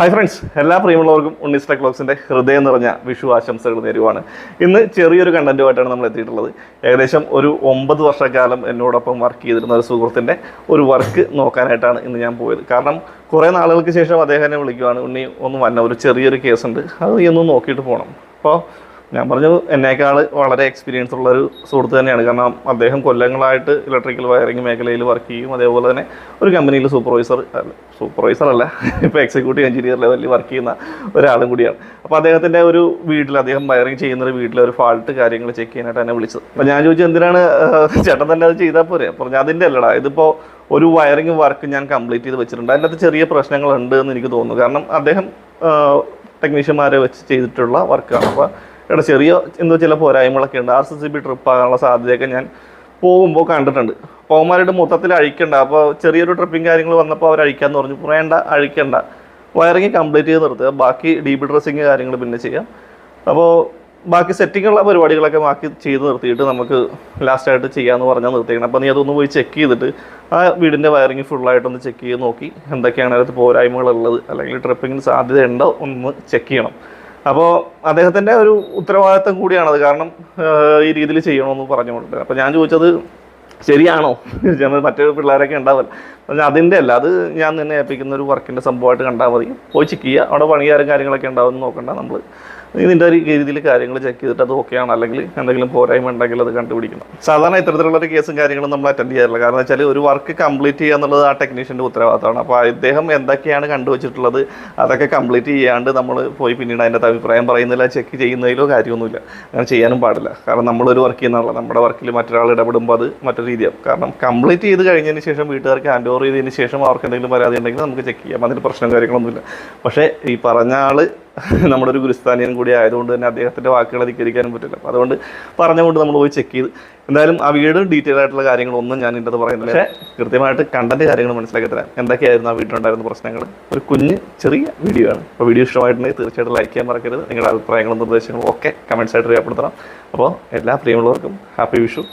Hi friends എല്ലാ പ്രിയമുള്ളവർക്കും ഉണ്ണിസ്റ്റ ക്ലോക്സിന്റെ ഹൃദയം നിറഞ്ഞ വിഷു ആശംസകൾ നേരുവാണ്. ഇന്ന് ചെറിയൊരു കണ്ടന്റുമായിട്ടാണ് നമ്മൾ എത്തിയിട്ടുള്ളത്. ഏകദേശം ഒരു ഒമ്പത് വർഷക്കാലം എന്നോടൊപ്പം വർക്ക് ചെയ്തിരുന്ന ഒരു സുഹൃത്തിന്റെ ഒരു വർക്ക് നോക്കാനായിട്ടാണ് ഇന്ന് ഞാൻ പോയത്. കാരണം കുറേ നാളുകൾക്ക് ശേഷം അദ്ദേഹം എന്നെ വിളിക്കുവാണ്. ഉണ്ണി ഒന്ന് വന്ന? ഒരു ചെറിയൊരു കേസുണ്ട് അത് ഒന്ന് നോക്കിയിട്ട് പോകണം അപ്പോൾ ഞാൻ പറഞ്ഞു എന്നേക്കാൾ വളരെ എക്സ്പീരിയൻസ് ഉള്ള ഒരു സുഹൃത്ത് തന്നെയാണ്. കാരണം അദ്ദേഹം കൊല്ലങ്ങളായിട്ട് ഇലക്ട്രിക്കൽ വയറിംഗ് മേഖലയിൽ വർക്ക് ചെയ്യും. അതേപോലെ തന്നെ ഒരു കമ്പനിയിൽ സൂപ്പർവൈസർ സൂപ്പർവൈസർ അല്ല ഇപ്പോൾ എക്സിക്യൂട്ടീവ് എഞ്ചിനീയർ ലെവലിൽ വർക്ക് ചെയ്യുന്ന ഒരാളും കൂടിയാണ്. അപ്പോൾ അദ്ദേഹത്തിന്റെ ഒരു വീട്ടിൽ അദ്ദേഹം വയറിംഗ് ചെയ്യുന്ന ഒരു വീട്ടിൽ ഒരു ഫാൾട്ട് കാര്യങ്ങൾ ചെക്ക് ചെയ്യാനായിട്ട് എന്നെ വിളിച്ചത്. അപ്പോൾ ഞാൻ ചോദിച്ചു എന്തിനാണ് ചേട്ടൻ തന്നെ അത് ചെയ്താൽ പോരെ? പറഞ്ഞു അതിന്റെ അല്ലടാ ഇതിപ്പോൾ ഒരു വയറിംഗ് വർക്ക് ഞാൻ കംപ്ലീറ്റ് ചെയ്ത് വെച്ചിട്ടുണ്ട്. അതിന്റെ അകത്ത് ചെറിയ പ്രശ്നങ്ങളുണ്ട് എന്ന് എനിക്ക് തോന്നുന്നു. കാരണം അദ്ദേഹം ടെക്നീഷ്യന്മാരെ വെച്ച് ചെയ്തിട്ടുള്ള വർക്കാണ് അപ്പോൾ ഇവിടെ ചെറിയ എന്തോ ചില പോരായ്മകളൊക്കെ ഉണ്ട്. R C C B trip ആകാനുള്ള സാധ്യതയൊക്കെ ഞാൻ പോകുമ്പോൾ കണ്ടിട്ടുണ്ട്. പോകുമാരുടെ മൊത്തത്തിൽ അഴിക്കണ്ട. അപ്പോൾ ചെറിയൊരു ട്രിപ്പിങ് കാര്യങ്ങൾ വന്നപ്പോൾ അവർ അഴിക്കാന്ന് പറഞ്ഞു. വേണ്ട അഴിക്കണ്ട. വയറിങ് കംപ്ലീറ്റ് ചെയ്ത് നിർത്തുക ബാക്കി ഡീപ് ഡ്രസ്സിങ് കാര്യങ്ങൾ പിന്നെ ചെയ്യാം. അപ്പോൾ ബാക്കി സെറ്റിങ്ങുള്ള പരിപാടികളൊക്കെ ബാക്കി ചെയ്ത് നിർത്തിയിട്ട് നമുക്ക് ലാസ്റ്റായിട്ട് ചെയ്യാമെന്ന് പറഞ്ഞാൽ നിർത്തിയിരിക്കണം അപ്പോൾ നീ അതൊന്ന് പോയി ചെക്ക് ചെയ്തിട്ട് ആ വീടിന്റെ വയറിങ് ഫുള്ളായിട്ടൊന്ന് ചെക്ക് ചെയ്ത് നോക്കി. എന്തൊക്കെയാണ് അതിനകത്ത് പോരായ്മകളുള്ളത്? അല്ലെങ്കിൽ ട്രിപ്പിങ്ങിന് സാധ്യത ഉണ്ടോ? ഒന്ന് ചെക്ക് ചെയ്യണം. അപ്പോൾ അദ്ദേഹത്തിന്റെ ഒരു ഉത്തരവാദിത്തം കൂടിയാണത്. കാരണം ഈ രീതിയിൽ ചെയ്യണമെന്ന് പറഞ്ഞുകൊണ്ട്. അപ്പോൾ ഞാൻ ചോദിച്ചത് ശരിയാണോ? മറ്റു പിള്ളേരൊക്കെ ഉണ്ടാവില്ല അതിന്റെ അല്ല അത് ഞാൻ നിന്നെ ഏൽപ്പിക്കുന്ന ഒരു വർക്കിന്റെ സംഭവമായിട്ട് കണ്ടാൽ മതി. പോയി ചിക്കുക അവിടെ പണികാരും കാര്യങ്ങളൊക്കെ ഉണ്ടാവും നോക്കണ്ട നമ്മൾ നീ നിന്റെ ഒരു രീതിയിൽ കാര്യങ്ങൾ ചെക്ക് ചെയ്തിട്ട് അത് ഓക്കെ ആണ്. അല്ലെങ്കിൽ എന്തെങ്കിലും പോരായ്മ ഉണ്ടെങ്കിൽ അത് കണ്ടുപിടിക്കണം. സാധാരണ ഇത്തരത്തിലുള്ള ഒരു കേസും കാര്യങ്ങളും നമ്മൾ അറ്റൻഡ് ചെയ്യാറില്ല. കാരണം വെച്ചാൽ ഒരു വർക്ക് കംപ്ലീറ്റ് ചെയ്യുക എന്നുള്ളത് ആ ടെക്നീഷ്യന്റെ ഉത്തരവാദിത്തമാണ്. അപ്പോൾ അദ്ദേഹം എന്തൊക്കെയാണ് കണ്ടുവച്ചിട്ടുള്ളത് അതൊക്കെ കംപ്ലീറ്റ് ചെയ്യാണ്ട് നമ്മൾ പോയി പിന്നീട് അതിന്റെ അഭിപ്രായം പറയുന്നില്ല ചെക്ക് ചെയ്യുന്നതിലോ കാര്യമൊന്നുമില്ല. അങ്ങനെ ചെയ്യാനും പാടില്ല. കാരണം നമ്മളൊരു വർക്ക് ചെയ്യുന്നതല്ല നമ്മുടെ വർക്കിൽ മറ്റൊരാൾ ഇടപെടുമ്പോൾ അത് മറ്റൊരു രീതിയാണ്. കാരണം കംപ്ലീറ്റ് ചെയ്ത് കഴിഞ്ഞതിന് ശേഷം വീട്ടുകാർക്ക് ഹാൻഡ് ഓവർ ചെയ്തതിന് ശേഷം അവർക്ക് എന്തെങ്കിലും പരാതി ഉണ്ടെങ്കിൽ നമുക്ക് ചെക്ക് ചെയ്യാം. അതിന് പ്രശ്നം കാര്യങ്ങളൊന്നുമില്ല. പക്ഷേ ഈ പറഞ്ഞ ആൾ നമ്മുടെ ഒരു ഗുരുസ്ഥാനിയൻ കൂടി ആയതുകൊണ്ട് തന്നെ അദ്ദേഹത്തിന്റെ വാക്കുകൾ അധികരിക്കാനും പറ്റില്ല. അപ്പോൾ അതുകൊണ്ട് പറഞ്ഞുകൊണ്ട് നമ്മൾ പോയി ചെക്ക് ചെയ്ത്. എന്തായാലും ആ വീട് ഡീറ്റെയിൽ ആയിട്ടുള്ള കാര്യങ്ങളൊന്നും ഞാൻ ഇതിന്റെ അത് പറയുന്നില്ല. പക്ഷേ കൃത്യമായിട്ട് കണ്ടന്റ് കാര്യങ്ങൾ മനസ്സിലാക്കി തരാം എന്തൊക്കെയായിരുന്നു ആ വീട്ടിലുണ്ടായിരുന്ന പ്രശ്നങ്ങൾ? ഒരു കുഞ്ഞ് ചെറിയ വീഡിയോ ആണ്. അപ്പോൾ വീഡിയോ ഇഷ്ടമായിട്ടുണ്ടെങ്കിൽ തീർച്ചയായിട്ടും ലൈക്ക് ചെയ്യാൻ മറക്കരുത്. നിങ്ങളുടെ അഭിപ്രായങ്ങളും നിർദ്ദേശങ്ങളും ഒക്കെ കമൻസ് ആയിട്ട് രേഖപ്പെടുത്തണം. അപ്പോൾ എല്ലാ പ്രിയമുള്ളവർക്കും ഹാപ്പി വിഷു.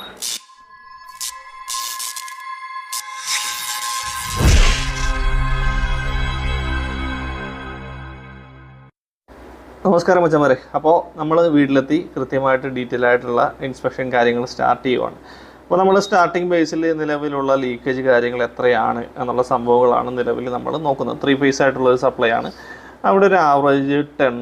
നമസ്കാരം മച്ചന്മാരെ. അപ്പോൾ നമ്മൾ വീട്ടിലെത്തി കൃത്യമായിട്ട് ഡീറ്റെയിൽ ആയിട്ടുള്ള ഇൻസ്പെക്ഷൻ കാര്യങ്ങൾ സ്റ്റാർട്ട് ചെയ്യുകയാണ് അപ്പോൾ നമ്മൾ സ്റ്റാർട്ടിംഗ് ബേസിൽ നിലവിലുള്ള ലീക്കേജ് കാര്യങ്ങൾ എത്രയാണ് എന്നുള്ള സംഭവങ്ങളാണ് നിലവിൽ നമ്മൾ നോക്കുന്നത്. ത്രീ ഫേസ് ആയിട്ടുള്ള ഒരു സപ്ലൈ ആണ്. അവിടെ ഒരു ആവറേജ് ടെൻ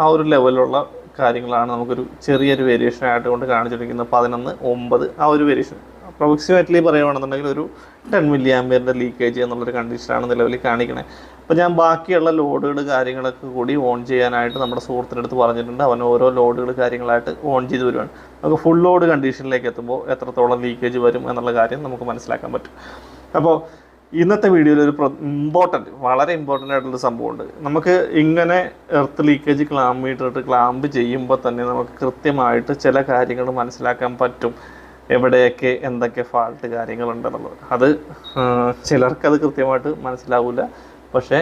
ആ ഒരു ലെവലുള്ള കാര്യങ്ങളാണ് നമുക്കൊരു ചെറിയൊരു വേരിയേഷൻ ആയിട്ട് കൊണ്ട് കാണിച്ചിരിക്കുന്നത്. പതിനൊന്ന് ഒമ്പത് ആ ഒരു വേരിയേഷൻ അപ്രോക്സിമേറ്റ്ലി പറയുകയാണെന്നുണ്ടെങ്കിൽ ഒരു ടെൻ മില്ലി ആംബിയറിന്റെ ലീക്കേജ് എന്നുള്ളൊരു കണ്ടീഷനാണ് നിലവിൽ കാണിക്കുന്നത് അപ്പോൾ ഞാൻ ബാക്കിയുള്ള ലോഡുകൾ കാര്യങ്ങളൊക്കെ കൂടി ഓൺ ചെയ്യാനായിട്ട് നമ്മുടെ സുഹൃത്തിന്റെ അടുത്ത് പറഞ്ഞിട്ടുണ്ട്. അവൻ ഓരോ ലോഡുകൾ കാര്യങ്ങളായിട്ട് ഓൺ ചെയ്ത് വരുവാണ്. നമുക്ക് ഫുൾ ലോഡ് കണ്ടീഷനിലേക്ക് എത്തുമ്പോൾ എത്രത്തോളം ലീക്കേജ് വരും എന്നുള്ള കാര്യം നമുക്ക് മനസ്സിലാക്കാൻ പറ്റും. അപ്പോൾ ഇന്നത്തെ വീഡിയോയിൽ ഒരു ഇമ്പോർട്ടന്റ് വളരെ ഇമ്പോർട്ടന്റ് ആയിട്ടുള്ള സംഭവമുണ്ട്. നമുക്ക് ഇങ്ങനെ എർത്ത് ലീക്കേജ് ക്ലാമ്പ് ഇട്ടിട്ട് ക്ലാമ്പ് ചെയ്യുമ്പോൾ തന്നെ നമുക്ക് കൃത്യമായിട്ട് ചില കാര്യങ്ങൾ മനസ്സിലാക്കാൻ പറ്റും. എവിടെയൊക്കെ എന്തൊക്കെ ഫാൾട്ട് കാര്യങ്ങളുണ്ടെന്നുള്ളത്. അത് ചിലർക്ക് ചിലർക്കത് കൃത്യമായിട്ട് മനസ്സിലാവില്ല പക്ഷേ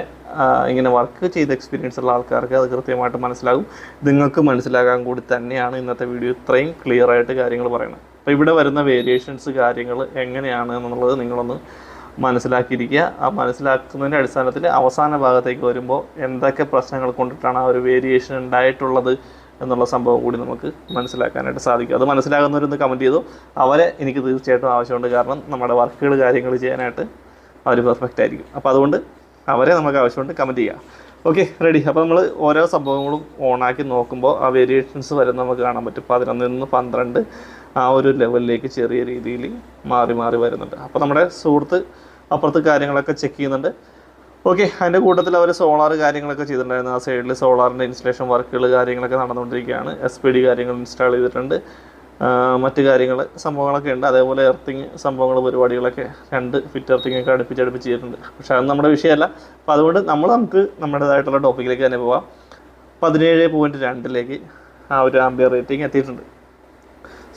ഇങ്ങനെ വർക്ക് ചെയ്ത് എക്സ്പീരിയൻസ് ഉള്ള ആൾക്കാർക്ക് അത് കൃത്യമായിട്ട് മനസ്സിലാകും. നിങ്ങൾക്ക് മനസ്സിലാകാൻ കൂടി തന്നെയാണ് ഇന്നത്തെ വീഡിയോ ഇത്രയും ക്ലിയർ ആയിട്ട് കാര്യങ്ങൾ പറയുന്നത്. അപ്പോൾ ഇവിടെ വരുന്ന വേരിയേഷൻസ് കാര്യങ്ങൾ എങ്ങനെയാണ് എന്നുള്ളത് നിങ്ങളൊന്ന് മനസ്സിലാക്കിയിരിക്കുക. ആ മനസ്സിലാക്കുന്നതിന്റെ അടിസ്ഥാനത്തിൽ അവസാന ഭാഗത്തേക്ക് വരുമ്പോൾ എന്തൊക്കെ പ്രശ്നങ്ങൾ കൊണ്ടിട്ടാണ് ആ ഒരു വേരിയേഷൻ ഉണ്ടായിട്ടുള്ളത്? എന്നുള്ള സംഭവം കൂടി നമുക്ക് മനസ്സിലാക്കാനായിട്ട് സാധിക്കും. അത് മനസ്സിലാകുന്നവരൊന്ന് കമന്റ് ചെയ്തു. അവരെ എനിക്ക് തീർച്ചയായിട്ടും ആവശ്യമുണ്ട്. കാരണം നമ്മുടെ വർക്കുകൾ കാര്യങ്ങൾ ചെയ്യാനായിട്ട് അവർ പെർഫെക്റ്റ് ആയിരിക്കും. അപ്പോൾ അതുകൊണ്ട് അവരെ നമുക്ക് ആവശ്യമുണ്ട് കമന്റ് ചെയ്യുക ഓക്കെ റെഡി അപ്പോൾ നമ്മൾ ഓരോ സംഭവങ്ങളും ഓണാക്കി നോക്കുമ്പോൾ ആ വേരിയേഷൻസ് വരെ നമുക്ക് കാണാൻ പറ്റും. പതിനൊന്നിൽ നിന്ന് പന്ത്രണ്ട് ആ ഒരു ലെവലിലേക്ക് ചെറിയ രീതിയിൽ മാറി മാറി വരുന്നുണ്ട്. അപ്പോൾ നമ്മുടെ സുഹൃത്ത് അപ്പുറത്ത് കാര്യങ്ങളൊക്കെ ചെക്ക് ചെയ്യുന്നുണ്ട്. ഓക്കെ അതിന്റെ കൂട്ടത്തിൽ അവർ സോളാർ കാര്യങ്ങളൊക്കെ ചെയ്തിട്ടുണ്ടായിരുന്നു. ആ സൈഡിൽ സോളാറിന്റെ ഇൻസ്റ്റലേഷൻ വർക്കുകൾ കാര്യങ്ങളൊക്കെ നടന്നുകൊണ്ടിരിക്കുകയാണ്. എസ് പി ഡി കാര്യങ്ങൾ ഇൻസ്റ്റാൾ ചെയ്തിട്ടുണ്ട്. മറ്റു കാര്യങ്ങൾ സംഭവങ്ങളൊക്കെ ഉണ്ട്. അതേപോലെ എർത്തിങ് സംഭവങ്ങൾ പരിപാടികളൊക്കെ രണ്ട് ഫിറ്റ് എർത്തിങ് ഒക്കെ അടുപ്പിച്ച് അടുപ്പിച്ച് ചെയ്തിട്ടുണ്ട്. പക്ഷേ അത് നമ്മുടെ വിഷയമല്ല. അപ്പോൾ അതുകൊണ്ട് നമ്മൾ നമുക്ക് നമ്മുടേതായിട്ടുള്ള ടോപ്പിക്കിലേക്ക് തന്നെ പോവാം. പതിനേഴ് പോയിന്റ് രണ്ടിലേക്ക് ആ ഒരു ആംബിയർ റേറ്റിംഗ് എത്തിയിട്ടുണ്ട്.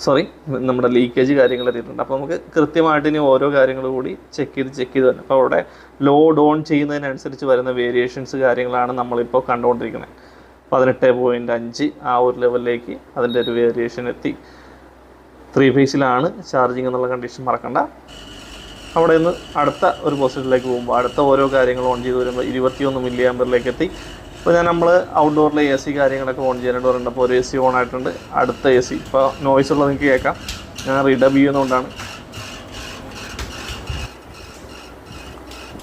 സോറി നമ്മുടെ ലീക്കേജ് കാര്യങ്ങൾ എത്തിയിട്ടുണ്ട് അപ്പോൾ നമുക്ക് കൃത്യമായിട്ട് ഇനി ഓരോ കാര്യങ്ങൾ കൂടി ചെക്ക് ചെയ്ത് ചെക്ക് ചെയ്ത് അപ്പോൾ അവിടെ ലോഡ് ഓൺ ചെയ്യുന്നതിനനുസരിച്ച് വരുന്ന വേരിയേഷൻസ് കാര്യങ്ങളാണ് നമ്മളിപ്പോൾ കണ്ടുകൊണ്ടിരിക്കുന്നത്. പതിനെട്ട് പോയിന്റ് അഞ്ച് ആ ഒരു ലെവലിലേക്ക് അതിന്റെ ഒരു വേരിയേഷൻ എത്തി. ത്രീ ഫേസിലാണ് ചാർജിങ് എന്നുള്ള കണ്ടീഷൻ മറക്കണ്ട. അവിടെ നിന്ന് അടുത്ത ഒരു പോസിറ്റിലേക്ക് പോകുമ്പോൾ അടുത്ത ഓരോ കാര്യങ്ങളും ഓൺ ചെയ്ത് വരുമ്പോൾ ഇരുപത്തിയൊന്ന് മില്ലി ആമ്പറിലേക്ക് എത്തി. ഇപ്പോൾ ഞാൻ നമ്മൾ ഔട്ട്ഡോറിലെ എ സി കാര്യങ്ങളൊക്കെ ഓൺ ചെയ്യാനായിട്ട് അപ്പോൾ ഒരു എ സി ഓൺ ആയിട്ടുണ്ട്. അടുത്ത എ സി ഇപ്പോൾ നോയ്സ് ഉള്ളത് നിങ്ങൾക്ക് കേൾക്കാം. ഞാൻ റീഡബ് ചെയ്യുന്നതുകൊണ്ടാണ്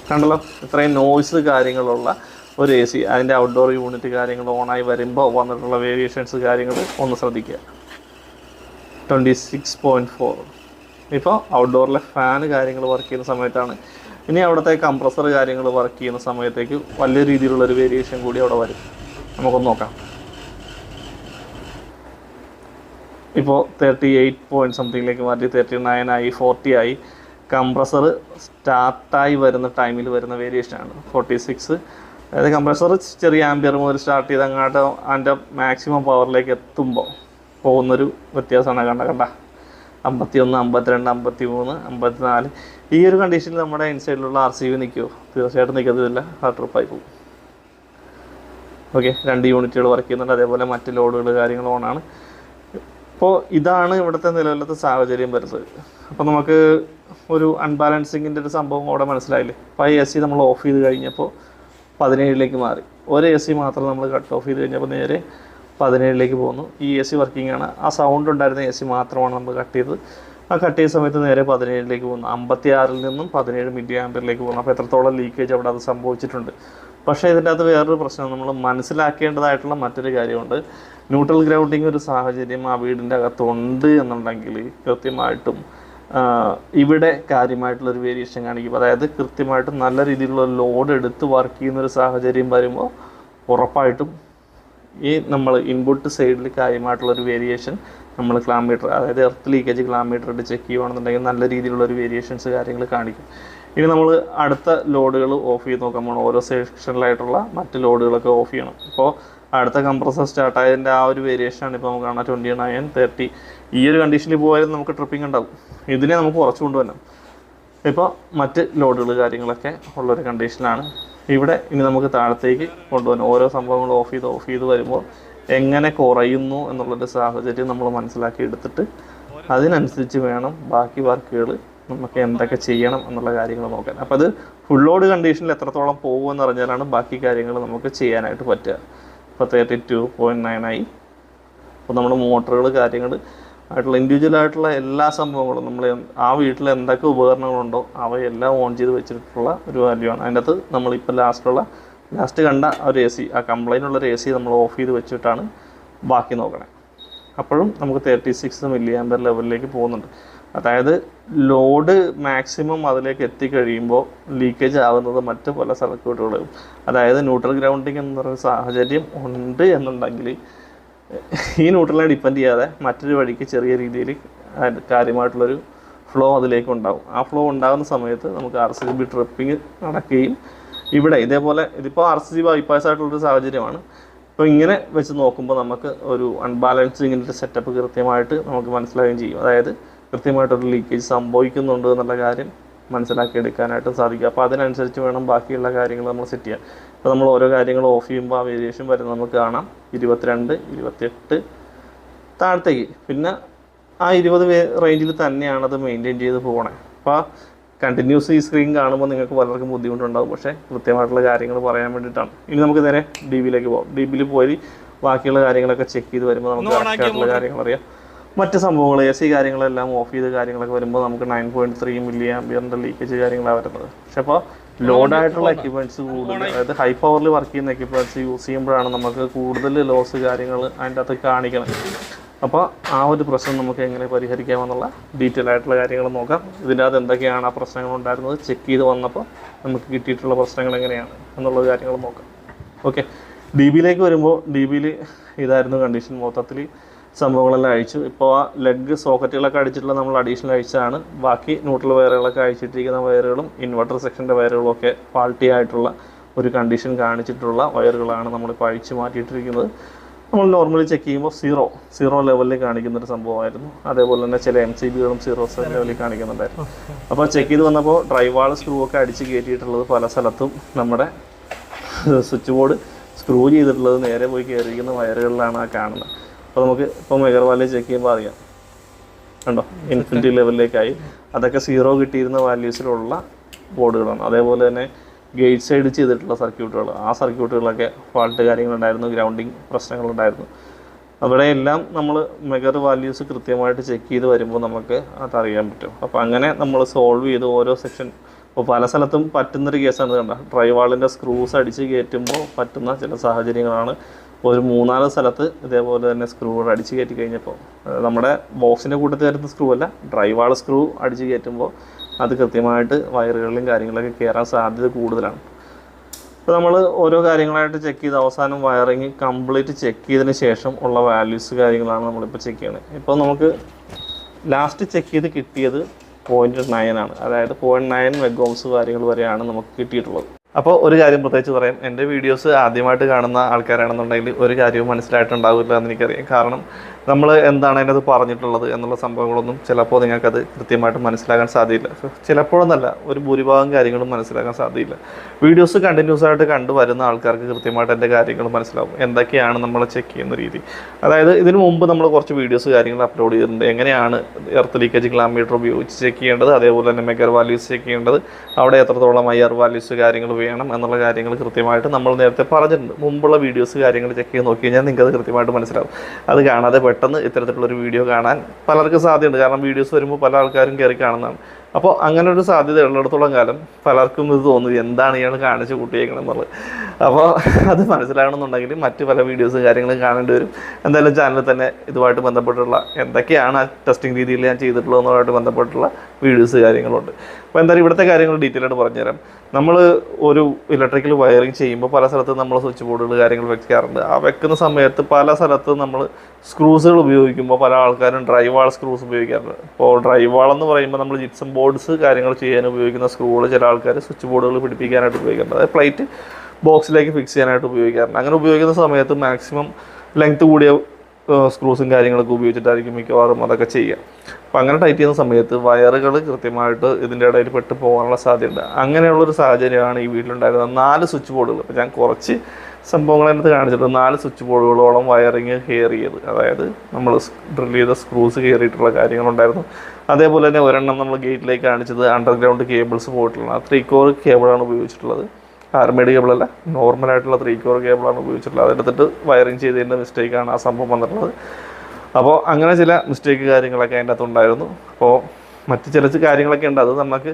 കണ്ടല്ലോ? ഇത്രയും നോയ്സ് കാര്യങ്ങളുള്ള ഒരു എ സി അതിന്റെ ഔട്ട്ഡോർ യൂണിറ്റ് കാര്യങ്ങൾ ഓണായി വരുമ്പോൾ വന്നിട്ടുള്ള വേരിയേഷൻസ് കാര്യങ്ങൾ ഒന്ന് ശ്രദ്ധിക്കുക. ട്വന്റി സിക്സ് പോയിന്റ് ഫോർ ഇപ്പോൾ ഔട്ട്ഡോറിലെ ഫാന് കാര്യങ്ങൾ വർക്ക് ചെയ്യുന്ന സമയത്താണ് ഇനി അവിടുത്തെ കംപ്രസർ കാര്യങ്ങൾ വർക്ക് ചെയ്യുന്ന സമയത്തേക്ക് വലിയ രീതിയിലുള്ള ഒരു വേരിയേഷൻ കൂടി അവിടെ വരും. നമുക്കൊന്ന് നോക്കാം. ഇപ്പോൾ തേർട്ടി എയ്റ്റ് പോയിന്റ് സംതിങ്ങിലേക്ക് മാറ്റി തേർട്ടി നയൻ ആയി ഫോർട്ടി ആയി. കംപ്രസർ സ്റ്റാർട്ടായി വരുന്ന ടൈമിൽ വരുന്ന വേരിയേഷനാണ് ഫോർട്ടി സിക്സ് അതായത് കംപ്രസർ ചെറിയ ആംബിയർ മുതൽ സ്റ്റാർട്ട് ചെയ്ത് അങ്ങോട്ട് അതിന്റെ മാക്സിമം പവറിലേക്ക് എത്തുമ്പോൾ പോകുന്നൊരു വ്യത്യാസമാണ്. കണ്ട കണ്ട. അമ്പത്തി ഒന്ന് അമ്പത്തിരണ്ട് അമ്പത്തി മൂന്ന് അമ്പത്തിനാല്. ഈ ഒരു കണ്ടീഷനിൽ നമ്മുടെ ഇൻസൈഡിലുള്ള ആർ സി ബി നിൽക്കുമോ തീർച്ചയായിട്ടും നിൽക്കത്തില്ല. ഹാർട്ട് ട്രിപ്പായി പോകും. ഓക്കെ രണ്ട് യൂണിറ്റുകൾ വർക്ക് ചെയ്യുന്നുണ്ട്. അതേപോലെ മറ്റ് ലോഡുകൾ കാര്യങ്ങൾ ഓണാണ് ഇപ്പോൾ ഇതാണ് ഇവിടുത്തെ നിലവിലത്തെ സാഹചര്യം വരുന്നത്. അപ്പോൾ നമുക്ക് ഒരു അൺബാലൻസിങ്ങിന്റെ ഒരു സംഭവം അവിടെ മനസ്സിലായില്ലേ? അപ്പോൾ ഈ എ സി നമ്മൾ ഓഫ് ചെയ്ത് കഴിഞ്ഞപ്പോൾ പതിനേഴിലേക്ക് മാറി. ഒരു എ സി മാത്രം നമ്മൾ കട്ട് ഓഫ് ചെയ്ത് കഴിഞ്ഞപ്പോൾ നേരെ പതിനേഴിലേക്ക് പോകുന്നു. ഈ എ സി വർക്കിംഗ് ആണ്. ആ സൗണ്ട് ഉണ്ടായിരുന്ന എ സി മാത്രമാണ് നമ്മൾ കട്ട് ചെയ്തത്. ആ കട്ട് ചെയ്ത സമയത്ത് നേരെ പതിനേഴിലേക്ക് പോകുന്നു. അമ്പത്തി ആറിൽ നിന്നും പതിനേഴ് മില്ലി ആമ്പിയറിലേക്ക് പോകുന്നു. അപ്പോൾ എത്രത്തോളം ലീക്കേജ് അവിടെ അത് സംഭവിച്ചിട്ടുണ്ട്. പക്ഷേ ഇതിന്റെ അകത്ത് വേറൊരു പ്രശ്നം നമ്മൾ മനസ്സിലാക്കേണ്ടതായിട്ടുള്ള മറ്റൊരു കാര്യമുണ്ട്. ന്യൂട്രൽ ഗ്രൗണ്ടിങ് ഒരു സാഹചര്യം ആ വീടിന്റെ അകത്തുണ്ട് എന്നുണ്ടെങ്കിൽ കൃത്യമായിട്ടും ഇവിടെ കാര്യമായിട്ടുള്ളൊരു വേരിയേഷൻ കാണിക്കും. അതായത് കൃത്യമായിട്ടും നല്ല രീതിയിലുള്ള ലോഡ് എടുത്ത് വർക്ക് ചെയ്യുന്ന ഒരു സാഹചര്യം വരുമ്പോൾ ഉറപ്പായിട്ടും ഈ നമ്മൾ ഇൻപുട്ട് സൈഡിൽ കാര്യമായിട്ടുള്ള ഒരു വേരിയേഷൻ നമ്മൾ ക്ലാമീറ്റർ അതായത് എർത്ത് ലീക്കേജ് ക്ലാമീറ്റർ ഇട്ട് ചെക്ക് ചെയ്യുകയാണെന്നുണ്ടെങ്കിൽ നല്ല രീതിയിലുള്ള ഒരു വേരിയേഷൻസ് കാര്യങ്ങൾ കാണിക്കും. ഇനി നമ്മൾ അടുത്ത ലോഡുകൾ ഓഫ് ചെയ്ത് നോക്കാൻ പോകണം ഓരോ സെക്ഷനിലായിട്ടുള്ള മറ്റ് ലോഡുകളൊക്കെ ഓഫ് ചെയ്യണം. ഇപ്പോൾ അടുത്ത കംപ്രസർ സ്റ്റാർട്ട് ആയതിന്റെ ആ ഒരു വേരിയേഷനാണ് ഇപ്പോൾ നമുക്ക് കാണാം ട്വന്റി നയൻ തേർട്ടി ഈ ഒരു കണ്ടീഷനിൽ പോയാലും നമുക്ക് ട്രിപ്പിംഗ് ഉണ്ടാവും. ഇതിനെ നമുക്ക് കുറച്ചുകൊണ്ട് വരണം ഇപ്പോൾ മറ്റ് ലോഡുകൾ കാര്യങ്ങളൊക്കെ ഉള്ളൊരു കണ്ടീഷനിലാണ് ഇവിടെ ഇനി നമുക്ക് താഴത്തേക്ക് കൊണ്ടുപോകാൻ ഓരോ സംഭവങ്ങളും ഓഫ് ചെയ്ത് ഓഫ് ചെയ്ത് വരുമ്പോൾ എങ്ങനെ കുറയുന്നു എന്നുള്ളൊരു സാഹചര്യം നമ്മൾ മനസ്സിലാക്കി എടുത്തിട്ട് അതിനനുസരിച്ച് വേണം ബാക്കി വർക്കുകൾ നമുക്ക് എന്തൊക്കെ ചെയ്യണം എന്നുള്ള കാര്യങ്ങൾ നോക്കാൻ. അപ്പോൾ അത് ഫുൾ ലോഡ് കണ്ടീഷനിൽ എത്രത്തോളം പോകുമെന്ന് അറിഞ്ഞാലാണ് ബാക്കി കാര്യങ്ങൾ നമുക്ക് ചെയ്യാനായിട്ട് പറ്റുക. ഇപ്പോൾ തേർട്ടി ടു പോയിന്റ് നയൻ ആയി അപ്പോൾ നമ്മുടെ മോട്ടറുകൾ കാര്യങ്ങൾ ആയിട്ടുള്ള ഇൻഡിവിജ്വൽ ആയിട്ടുള്ള എല്ലാ സംഭവങ്ങളും നമ്മൾ ആ വീട്ടിൽ എന്തൊക്കെ ഉപകരണങ്ങളുണ്ടോ അവയെല്ലാം ഓൺ ചെയ്ത് വെച്ചിട്ടുള്ള ഒരു വാല്യൂ ആണ്. അതിന്റെ അകത്ത് നമ്മളിപ്പോൾ ലാസ്റ്റുള്ള ലാസ്റ്റ് കണ്ട ആ ഒരു എ സി ആ കംപ്ലൈന്റ് ഉള്ള ഒരു എ സി നമ്മൾ ഓഫ് ചെയ്ത് വെച്ചിട്ടാണ് ബാക്കി നോക്കണേ. അപ്പോഴും നമുക്ക് തേർട്ടി സിക്സ് മില്ലി ആമ്പർ ലെവലിലേക്ക് പോകുന്നുണ്ട്. അതായത് ലോഡ് മാക്സിമം അതിലേക്ക് എത്തിക്കഴിയുമ്പോൾ ലീക്കേജ് ആവുന്നത് മറ്റ് പല സർക്യൂട്ടുകളും അതായത് ന്യൂട്രൽ ഗ്രൗണ്ടിങ് എന്ന് പറയുന്ന സാഹചര്യം ഉണ്ട് എന്നുണ്ടെങ്കിൽ ഈ ന്യൂട്രലിനെ ഡിപ്പെൻഡ് ചെയ്യാതെ മറ്റൊരു വഴിക്ക് ചെറിയ രീതിയിൽ കാര്യമായിട്ടുള്ളൊരു ഫ്ലോ അതിലേക്ക് ഉണ്ടാവും ആ ഫ്ലോ ഉണ്ടാകുന്ന സമയത്ത് നമുക്ക് ആർ സി ബി ട്രിപ്പിംഗ് നടക്കുകയും ഇവിടെ ഇതേപോലെ ഇതിപ്പോൾ ആർ സി ബി ബൈപ്പാസ് ആയിട്ടുള്ളൊരു സാഹചര്യമാണ്. ഇപ്പോൾ ഇങ്ങനെ വെച്ച് നോക്കുമ്പോൾ നമുക്ക് ഒരു അൺബാലൻസിങ്ങിന്റെ സെറ്റപ്പ് കൃത്യമായിട്ട് നമുക്ക് മനസ്സിലാവുകയും ചെയ്യും. അതായത് കൃത്യമായിട്ടൊരു ലീക്കേജ് സംഭവിക്കുന്നുണ്ട് എന്നുള്ള കാര്യം മനസ്സിലാക്കി എടുക്കാനായിട്ട് സാധിക്കും. അപ്പോൾ അതിനനുസരിച്ച് വേണം ബാക്കിയുള്ള കാര്യങ്ങൾ നമ്മൾ സെറ്റ് ചെയ്യാൻ. ഇപ്പോൾ നമ്മൾ ഓരോ കാര്യങ്ങൾ ഓഫ് ചെയ്യുമ്പോൾ ആ വേരിയേഷൻ വരുന്നത് നമുക്ക് കാണാം. ഇരുപത്തിരണ്ട് ഇരുപത്തിയെട്ട് താഴത്തേക്ക്. പിന്നെ ആ ഇരുപത് റേഞ്ചിൽ തന്നെയാണ് അത് മെയിന്റെയിൻ ചെയ്ത് പോകണേ അപ്പോൾ കണ്ടിന്യൂസ് ഈ സ്ക്രീൻ കാണുമ്പോൾ നിങ്ങൾക്ക് പലർക്കും ബുദ്ധിമുട്ടുണ്ടാകും പക്ഷേ കൃത്യമായിട്ടുള്ള കാര്യങ്ങൾ പറയാൻ വേണ്ടിയിട്ടാണ്. ഇനി നമുക്ക് നേരെ ഡി ബിയിലേക്ക് പോകാം ഡി ബിയിൽ പോയി ബാക്കിയുള്ള കാര്യങ്ങളൊക്കെ ചെക്ക് ചെയ്ത് വരുമ്പോൾ നമുക്ക് ആയിട്ടുള്ള കാര്യങ്ങൾ അറിയാം. മറ്റ് സംഭവങ്ങൾ എ സി കാര്യങ്ങളെല്ലാം ഓഫ് ചെയ്ത് കാര്യങ്ങളൊക്കെ വരുമ്പോൾ നമുക്ക് നയൻ പോയിന്റ് ത്രീ മില്ലി ആംബിയറിന്റെ ലീക്കേജ് കാര്യങ്ങളാണ് വരുന്നത്. പക്ഷെ അപ്പോൾ ലോഡ് ആയിട്ടുള്ള എക്യുപ്മെന്റ്സ് കൂടുതൽ അതായത് ഹൈ പവറിൽ വർക്ക് ചെയ്യുന്ന എക്യുപ്മെന്റ്സ് യൂസ് ചെയ്യുമ്പോഴാണ് നമുക്ക് കൂടുതൽ ലോസ് കാര്യങ്ങൾ അതിന്റെ അകത്ത് കാണിക്കണം. അപ്പോൾ ആ ഒരു പ്രശ്നം നമുക്ക് എങ്ങനെ പരിഹരിക്കാമെന്നുള്ള ഡീറ്റെയിൽ ആയിട്ടുള്ള കാര്യങ്ങൾ നോക്കാം. ഇതിന്റെ അകത്ത് എന്തൊക്കെയാണ് ആ പ്രശ്നങ്ങൾ ഉണ്ടായിരുന്നത്? ചെക്ക് ചെയ്ത് വന്നപ്പോൾ നമുക്ക് കിട്ടിയിട്ടുള്ള പ്രശ്നങ്ങൾ എങ്ങനെയാണ് എന്നുള്ള കാര്യങ്ങൾ നോക്കാം. ഓക്കെ ഡി ബിയിലേക്ക് വരുമ്പോൾ ഡി ബിയിൽ ഇതായിരുന്നു കണ്ടീഷൻ മൊത്തത്തിൽ സംഭവങ്ങളെല്ലാം അഴിച്ചു ഇപ്പോൾ ആ ലെഗ് സോക്കറ്റുകളൊക്കെ അടിച്ചിട്ടുള്ള നമ്മൾ അഡീഷണൽ അഴിച്ചതാണ് ബാക്കി ന്യൂട്രൽ വയറുകളൊക്കെ അഴിച്ചിട്ടിരിക്കുന്ന വയറുകളും ഇൻവെർട്ടർ സെക്ഷന്റെ വയറുകളും ഒക്കെ ഫാൾട്ടി ആയിട്ടുള്ള ഒരു കണ്ടീഷൻ കാണിച്ചിട്ടുള്ള വയറുകളാണ് നമ്മളിപ്പോൾ അഴിച്ചു മാറ്റിയിട്ടിരിക്കുന്നത്. നമ്മൾ നോർമലി ചെക്ക് ചെയ്യുമ്പോൾ സീറോ സീറോ ലെവലിൽ കാണിക്കുന്ന ഒരു സംഭവമായിരുന്നു. അതേപോലെ തന്നെ ചില എം സി ബികളും സീറോ ലെവലിൽ കാണിക്കുന്നുണ്ടായിരുന്നു. അപ്പോൾ ചെക്ക് ചെയ്ത് വന്നപ്പോൾ ഡ്രൈവാൾ സ്ക്രൂ ഒക്കെ അടിച്ച് കയറ്റിയിട്ടുള്ളത് പല സ്ഥലത്തും നമ്മുടെ സ്വിച്ച് ബോർഡ് സ്ക്രൂ ചെയ്തിട്ടുള്ളത് നേരെ പോയി കയറിയിരിക്കുന്ന വയറുകളിലാണ് ആ കാണുന്നത്. അപ്പോൾ നമുക്ക് ഇപ്പോൾ വാല്യൂ ചെക്ക് ചെയ്യുമ്പോൾ അറിയാം. കണ്ടോ? ഇൻഫിനിറ്റി ലെവലിലേക്കായി അതൊക്കെ സീറോ കിട്ടിയിരുന്ന വാല്യൂസിലുള്ള ബോർഡുകളാണ് അതേപോലെ തന്നെ ഗേറ്റ് സൈഡ് ചെയ്തിട്ടുള്ള സർക്യൂട്ടുകൾ ആ സർക്യൂട്ടുകളൊക്കെ ഫാൾട്ട് കാര്യങ്ങളുണ്ടായിരുന്നു ഗ്രൗണ്ടിങ് പ്രശ്നങ്ങളുണ്ടായിരുന്നു. അവിടെ എല്ലാം നമ്മൾ മെഗർ വാല്യൂസ് കൃത്യമായിട്ട് ചെക്ക് ചെയ്ത് വരുമ്പോൾ നമുക്ക് അതറിയാൻ പറ്റും. അപ്പോൾ അങ്ങനെ നമ്മൾ സോൾവ് ചെയ്ത് ഓരോ സെക്ഷൻ ഇപ്പോൾ പല സ്ഥലത്തും പറ്റുന്നൊരു കേസാണ് കണ്ട? ഡ്രൈവാളിന്റെ സ്ക്രൂസ് അടിച്ച് കയറ്റുമ്പോൾ പറ്റുന്ന ചില സാഹചര്യങ്ങളാണ് ഒരു മൂന്നാൽ സ്ഥലത്ത് ഇതേപോലെ തന്നെ സ്ക്രൂ അടിച്ച് കയറ്റി കഴിഞ്ഞപ്പോൾ നമ്മുടെ ബോക്സിന്റെ കൂട്ടത്തിൽ വരുന്ന സ്ക്രൂ അല്ല ഡ്രൈവാൾ സ്ക്രൂ അടിച്ച് കയറ്റുമ്പോൾ അത് കൃത്യമായിട്ട് വയറുകളിലും കാര്യങ്ങളൊക്കെ കയറാൻ സാധ്യത കൂടുതലാണ്. അപ്പോൾ നമ്മൾ ഓരോ കാര്യങ്ങളായിട്ട് ചെക്ക് ചെയ്ത് അവസാനം വയറിങ് കംപ്ലീറ്റ് ചെക്ക് ചെയ്തതിന് ശേഷം ഉള്ള വാല്യൂസ് കാര്യങ്ങളാണ് നമ്മളിപ്പോൾ ചെക്ക് ചെയ്യണത് ഇപ്പോൾ നമുക്ക് ലാസ്റ്റ് ചെക്ക് ചെയ്ത് കിട്ടിയത് പോയിന്റ് നയൻ ആണ്. അതായത് പോയിന്റ് നയൻ വെഗോംസ് കാര്യങ്ങൾ വരെയാണ് നമുക്ക് കിട്ടിയിട്ടുള്ളത്. അപ്പോൾ ഒരു കാര്യം പ്രത്യേകിച്ച് പറയാം. എന്റെ വീഡിയോസ് ആദ്യമായിട്ട് കാണുന്ന ആൾക്കാരാണെന്നുണ്ടെങ്കിൽ ഒരു കാര്യവും മനസ്സിലായിട്ടുണ്ടാവില്ല എന്ന് എനിക്കറിയാം കാരണം നമ്മൾ എന്താണ് അതിനകത്ത് പറഞ്ഞിട്ടുള്ളത് എന്നുള്ള സംഭവങ്ങളൊന്നും ചിലപ്പോൾ നിങ്ങൾക്കത് കൃത്യമായിട്ട് മനസ്സിലാക്കാൻ സാധ്യയില്ല ചിലപ്പോഴൊന്നല്ല ഒരു ഭൂരിഭാഗം കാര്യങ്ങളും മനസ്സിലാക്കാൻ സാധ്യയില്ല വീഡിയോസ് കണ്ടിന്യൂസ് ആയിട്ട് കണ്ടു വരുന്ന ആൾക്കാർക്ക് കൃത്യമായിട്ട് എന്റെ കാര്യങ്ങൾ മനസ്സിലാവും. എന്തൊക്കെയാണ് നമ്മൾ ചെക്ക് ചെയ്യുന്ന രീതി. അതായത് ഇതിനു മുമ്പ് നമ്മൾ കുറച്ച് വീഡിയോസ് കാര്യങ്ങൾ അപ്ലോഡ് ചെയ്തിട്ടുണ്ട്. എങ്ങനെയാണ് എർത്ത് ലീക്കേജ് ഗ്ലാമീറ്റർ ഉപയോഗിച്ച് ചെക്ക് ചെയ്യേണ്ടത്? അതേപോലെ തന്നെ മെഗർ വാല്യൂസ് ചെക്ക് ചെയ്യേണ്ടത്? അവിടെ എത്രത്തോളം ഐ ആർ വാല്യൂസ് കാര്യങ്ങൾ വേണം? എന്നുള്ള കാര്യങ്ങൾ കൃത്യമായിട്ട് നമ്മൾ നേരത്തെ പറഞ്ഞിട്ടുണ്ട്. മുമ്പുള്ള വീഡിയോസ് കാര്യങ്ങൾ ചെക്ക് ചെയ്ത് നോക്കി കഴിഞ്ഞാൽ നിങ്ങൾക്ക് അത് കൃത്യമായിട്ട് മനസ്സിലാവും. അത് കാണാതെ പെട്ടെന്ന് ഇത്തരത്തിലുള്ളൊരു വീഡിയോ കാണാൻ പലർക്കും സാധ്യതയുണ്ട്. കാരണം വീഡിയോസ് വരുമ്പോൾ പല ആൾക്കാരും കയറി കാണുന്നതാണ്. അപ്പോൾ അങ്ങനെ ഒരു സാധ്യത ഉള്ളിടത്തോളം കാലം പലർക്കും ഇത് തോന്നുന്നു എന്താണ് ഇയാൾ കാണിച്ച് കൂട്ടിയേക്കണം എന്നുള്ളത് അപ്പോൾ അത് മനസ്സിലാകണമെന്നുണ്ടെങ്കിൽ മറ്റ് പല വീഡിയോസ് കാര്യങ്ങളും കാണേണ്ടി വരും. എന്തായാലും ചാനൽ തന്നെ ഇതുമായിട്ട് ബന്ധപ്പെട്ടുള്ള എന്തൊക്കെയാണ് ആ ടെസ്റ്റിംഗ് രീതിയിൽ ഞാൻ ചെയ്തിട്ടുള്ളതുമായിട്ട് ബന്ധപ്പെട്ടുള്ള വീഡിയോസ് കാര്യങ്ങളുണ്ട്. അപ്പോൾ എന്തായാലും ഇവിടുത്തെ കാര്യങ്ങൾ ഡീറ്റെയിൽ ആയിട്ട് പറഞ്ഞുതരാം. നമ്മൾ ഒരു ഇലക്ട്രിക്കൽ വയറിങ് ചെയ്യുമ്പോൾ പല സ്ഥലത്ത് നമ്മൾ സ്വിച്ച് ബോർഡുകൾ കാര്യങ്ങൾ വെക്കാറുണ്ട്. ആ വെക്കുന്ന സമയത്ത് പല സ്ഥലത്ത് നമ്മൾ സ്ക്രൂസുകൾ ഉപയോഗിക്കുമ്പോൾ പല ആൾക്കാരും ഡ്രൈവാൾ സ്ക്രൂസ് ഉപയോഗിക്കാറുണ്ട്. ഇപ്പോൾ ഡ്രൈവാൾ എന്ന് പറയുമ്പോൾ നമ്മൾ ജിപ്സം ബോർഡ്സ് കാര്യങ്ങൾ ചെയ്യാൻ ഉപയോഗിക്കുന്ന സ്ക്രൂകൾ ചില ആൾക്കാർ സ്വിച്ച് ബോർഡുകൾ പിടിപ്പിക്കാനായിട്ട് ഉപയോഗിക്കാറുണ്ട്. അതായത് പ്ലേറ്റ് ബോക്സിലേക്ക് ഫിക്സ് ചെയ്യാനായിട്ട് ഉപയോഗിക്കാറുണ്ട്. അങ്ങനെ ഉപയോഗിക്കുന്ന സമയത്ത് മാക്സിമം ലെങ്ത് കൂടിയ സ്ക്രൂസും കാര്യങ്ങളൊക്കെ ഉപയോഗിച്ചിട്ടായിരിക്കും മിക്കവാറും അതൊക്കെ ചെയ്യുക. അപ്പം അങ്ങനെ ടൈറ്റ് ചെയ്യുന്ന സമയത്ത് വയറുകൾ കൃത്യമായിട്ട് ഇതിന്റെ ഇടയിൽ പെട്ട് പോകാനുള്ള സാധ്യതയുണ്ട്. അങ്ങനെയുള്ളൊരു സാഹചര്യമാണ് ഈ വീട്ടിലുണ്ടായിരുന്നത്. നാല് സ്വിച്ച് ബോർഡുകൾ അപ്പോൾ ഞാൻ കുറച്ച് സംഭവങ്ങൾ അതിനകത്ത് കാണിച്ചിട്ടുണ്ട്. നാല് സ്വിച്ച് ബോർഡുകളോളം വയറിങ് കയറിയത് അതായത് നമ്മൾ ഡ്രിൽ ചെയ്ത സ്ക്രൂസ് കയറിയിട്ടുള്ള കാര്യങ്ങളുണ്ടായിരുന്നു. അതേപോലെ തന്നെ ഒരെണ്ണം നമ്മൾ ഗേറ്റിലേക്ക് കാണിച്ചത് അണ്ടർഗ്രൗണ്ട് കേബിൾസ് പോയിട്ടുള്ള ത്രീ കോർ കേബിളാണ് ഉപയോഗിച്ചിട്ടുള്ളത്. ആർമേഡ് കേബിളല്ല. നോർമലായിട്ടുള്ള ത്രീ കോർ കേബിളാണ് ഉപയോഗിച്ചിട്ടുള്ളത്. അതെടുത്തിട്ട് വയറിങ് ചെയ്തതിന്റെ മിസ്റ്റേക്കാണ് ആ സംഭവം വന്നിട്ടുള്ളത്. അപ്പോൾ അങ്ങനെ ചില മിസ്റ്റേക്ക് കാര്യങ്ങളൊക്കെ അതിന്റെ അകത്ത് ഉണ്ടായിരുന്നു. അപ്പോൾ മറ്റ് ചില കാര്യങ്ങളൊക്കെ ഉണ്ട്. അത് നമുക്ക്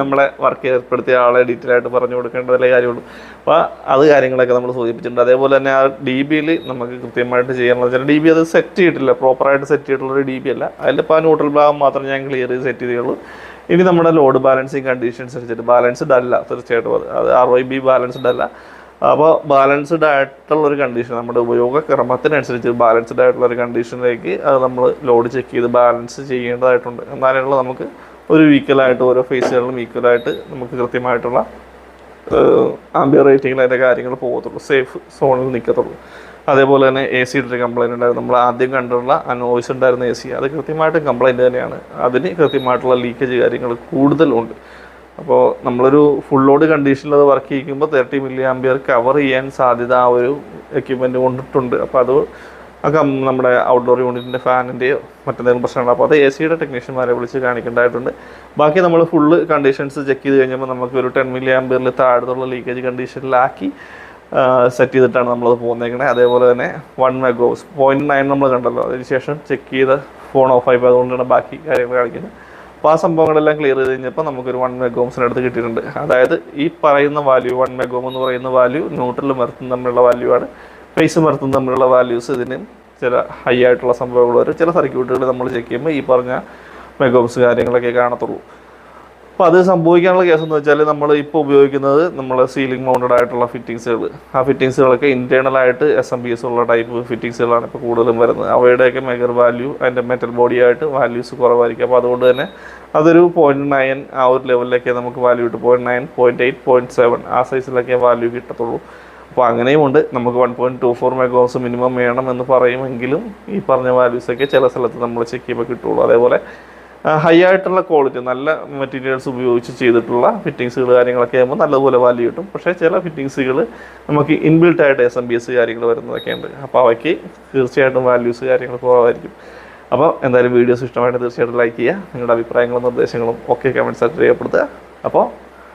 നമ്മളെ വർക്ക് ഏർപ്പെടുത്തിയ ആളെ ഡീറ്റെയിൽ ആയിട്ട് പറഞ്ഞു കൊടുക്കേണ്ടതല്ലേ കാര്യമുള്ളൂ. അപ്പോൾ അത് കാര്യങ്ങളൊക്കെ നമ്മൾ സൂചിപ്പിച്ചിട്ടുണ്ട്. അതേപോലെ തന്നെ ആ ഡി ബിയിൽ നമുക്ക് കൃത്യമായിട്ട് ചെയ്യാനുള്ള ചില ഡി ബി അത് സെറ്റ് ചെയ്തിട്ടില്ല. പ്രോപ്പറായിട്ട് സെറ്റ് ചെയ്തിട്ടുള്ള ഒരു ഡി ബി അല്ല. അതിലിപ്പോൾ ആ ന്യൂട്രൽ ഭാഗം മാത്രം ഞാൻ ക്ലിയർ ചെയ്ത് സെറ്റ് ചെയ്തേ ഇനി നമ്മുടെ ലോഡ് ബാലൻസിങ് കണ്ടീഷൻസ് അനുസരിച്ചിട്ട് ബാലൻസ്ഡ് അല്ല തീർച്ചയായിട്ടും അത്. ആർ വൈ ബി ബാലൻസ്ഡ് അല്ല അപ്പോൾ ബാലൻസ്ഡ് ആയിട്ടുള്ള ഒരു കണ്ടീഷൻ നമ്മുടെ ഉപയോഗക്രമത്തിനനുസരിച്ച് ബാലൻസ്ഡ് ആയിട്ടുള്ള ഒരു കണ്ടീഷനിലേക്ക് അത് നമ്മൾ ലോഡ് ചെക്ക് ചെയ്ത് ബാലൻസ് ചെയ്യേണ്ടതായിട്ടുണ്ട്. എന്നാലുള്ള നമുക്ക് ഒരു വീക്കലായിട്ട് ഓരോ ഫേസുകളിലും ഈക്വലായിട്ട് നമുക്ക് കൃത്യമായിട്ടുള്ള ആംബിയർ റേറ്റിങ്ങിൽ അതിന്റെ കാര്യങ്ങൾ പോകത്തുള്ളൂ. സേഫ് സോണിൽ നിൽക്കത്തുള്ളൂ. അതേപോലെ തന്നെ എ സിയുടെ കംപ്ലൈന്റ് ഉണ്ടായിരുന്നു. നമ്മൾ ആദ്യം കണ്ടുള്ള ആ നോയ്സ് ഉണ്ടായിരുന്ന എ സി അത് കൃത്യമായിട്ടും കംപ്ലൈന്റ് തന്നെയാണ്. അതിന് കൃത്യമായിട്ടുള്ള ലീക്കേജ് കാര്യങ്ങൾ കൂടുതലുണ്ട് അപ്പോൾ നമ്മളൊരു ഫുൾ ലോഡ് കണ്ടീഷനിൽ അത് വർക്ക് ചെയ്യിക്കുമ്പോൾ തേർട്ടി മില്ലി ആംബിയർ കവർ ചെയ്യാൻ സാധ്യത ആ ഒരു എക്യുപ്മെന്റ് കൊണ്ടിട്ടുണ്ട്. അപ്പോൾ അത് ആ നമ്മുടെ ഔട്ട്ഡോർ യൂണിറ്റിന്റെ ഫാനിന്റെയോ മറ്റെന്തെങ്കിലും പ്രശ്നമുണ്ടോ? അപ്പോൾ അത് എ സിയുടെ ടെക്നീഷ്യന്മാരെ വിളിച്ച് കാണിക്കേണ്ടതായിട്ടുണ്ട്. ബാക്കി നമ്മൾ ഫുള്ള് കണ്ടീഷൻസ് ചെക്ക് ചെയ്ത് കഴിഞ്ഞപ്പോൾ നമുക്ക് ഒരു ടെൻ മില്ലി ആംബിയറിൽ താഴത്തുള്ള ലീക്കേജ് കണ്ടീഷനിലാക്കി സെറ്റ് ചെയ്തിട്ടാണ് നമ്മളത് പോകുന്നേക്കണേ അതേപോലെ തന്നെ വൺ മെഗോസ് പോയിന്റ് നയൻ നമ്മൾ കണ്ടല്ലോ. അതിനുശേഷം ചെക്ക് ചെയ്ത് ഫോൺ ഓഫ് ആയിപ്പോൾ അതുകൊണ്ടാണ് ബാക്കി കാര്യങ്ങൾ കാണിക്കുന്നത്. അപ്പോൾ ആ സംഭവങ്ങളെല്ലാം ക്ലിയർ ചെയ്ത് കഴിഞ്ഞപ്പോൾ നമുക്കൊരു വൺ മെഗോംസിന് അടുത്ത് കിട്ടിയിട്ടുണ്ട്. അതായത് ഈ പറയുന്ന വാല്യൂ വൺ മെഗോം എന്ന് പറയുന്ന വാല്യൂ ന്യൂട്രലും എർത്തും തമ്മിലുള്ള വാല്യൂ ആണ്. ഫേസും എർത്തും തമ്മിലുള്ള വാല്യൂസ് ഇതിന് ചില ഹൈ ആയിട്ടുള്ള സംഭവങ്ങൾ വരും. ചില സർക്യൂട്ടുകൾ നമ്മൾ ചെക്ക് ചെയ്യുമ്പോൾ ഈ പറഞ്ഞ മെഗോംസ് കാര്യങ്ങളൊക്കെ കാണത്തുള്ളൂ. അപ്പോൾ അത് സംഭവിക്കാനുള്ള കേസ് എന്ന് വെച്ചാൽ നമ്മൾ ഇപ്പോൾ ഉപയോഗിക്കുന്നത് നമ്മൾ സീലിംഗ് മൗണ്ടഡ് ആയിട്ടുള്ള ഫിറ്റിങ്സുകൾ ആ ഫിറ്റിങ്സുകളൊക്കെ ഇന്റേർണൽ ആയിട്ട് എസ് എം ബി എസ് ഉള്ള ടൈപ്പ് ഫിറ്റിങ്സുകളാണ് ഇപ്പോൾ കൂടുതലും വരുന്നത്. അവയുടെയൊക്കെ മെഗർ വാല്യൂ അതിന്റെ മെറ്റൽ ബോഡി ആയിട്ട് വാല്യൂസ് കുറവായിരിക്കും. അപ്പോൾ അതുകൊണ്ട് തന്നെ അതൊരു പോയിന്റ് നയൻ ആ ഒരു ലെവലിലൊക്കെ നമുക്ക് വാല്യൂ കിട്ടും. Point nine point eight point seven ആ സൈസിലൊക്കെ വാല്യൂ കിട്ടത്തുള്ളൂ. അപ്പോൾ അങ്ങനെയും ഉണ്ട്. നമുക്ക് one point two four megohms minimum വേണം എന്ന് പറയുമെങ്കിലും ഈ പറഞ്ഞ വാല്യൂസൊക്കെ ചില സ്ഥലത്ത് നമ്മൾ ചെക്ക് ചെയ്യുമ്പോൾ കിട്ടുള്ളൂ. അതേപോലെ ഹൈ ആയിട്ടുള്ള ക്വാളിറ്റി നല്ല മെറ്റീരിയൽസ് ഉപയോഗിച്ച് ചെയ്തിട്ടുള്ള ഫിറ്റിങ്സുകൾ കാര്യങ്ങളൊക്കെ ആകുമ്പോൾ നല്ലതുപോലെ വാല്യൂ കിട്ടും. പക്ഷേ ചില ഫിറ്റിങ്സുകൾ നമുക്ക് ഇൻബിൽട്ട് ആയിട്ട് എസ് എം ബി എസ് കാര്യങ്ങൾ വരുന്നതൊക്കെ ഉണ്ട്. അപ്പോൾ അവയ്ക്ക് തീർച്ചയായിട്ടും വാല്യൂസ് കാര്യങ്ങൾ കുറവായിരിക്കും. അപ്പോൾ എന്തായാലും വീഡിയോസ് ഇഷ്ടമായിട്ട് തീർച്ചയായിട്ടും ലൈക്ക് ചെയ്യുക. നിങ്ങളുടെ അഭിപ്രായങ്ങളും നിർദ്ദേശങ്ങളും ഒക്കെ ആയിട്ട് രേഖപ്പെടുത്തുക. അപ്പോൾ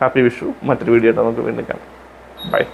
ഹാപ്പി വിഷു. മറ്റൊരു വീഡിയോ ആയിട്ട് നമുക്ക് വീണ്ടും കാണാം. ബൈ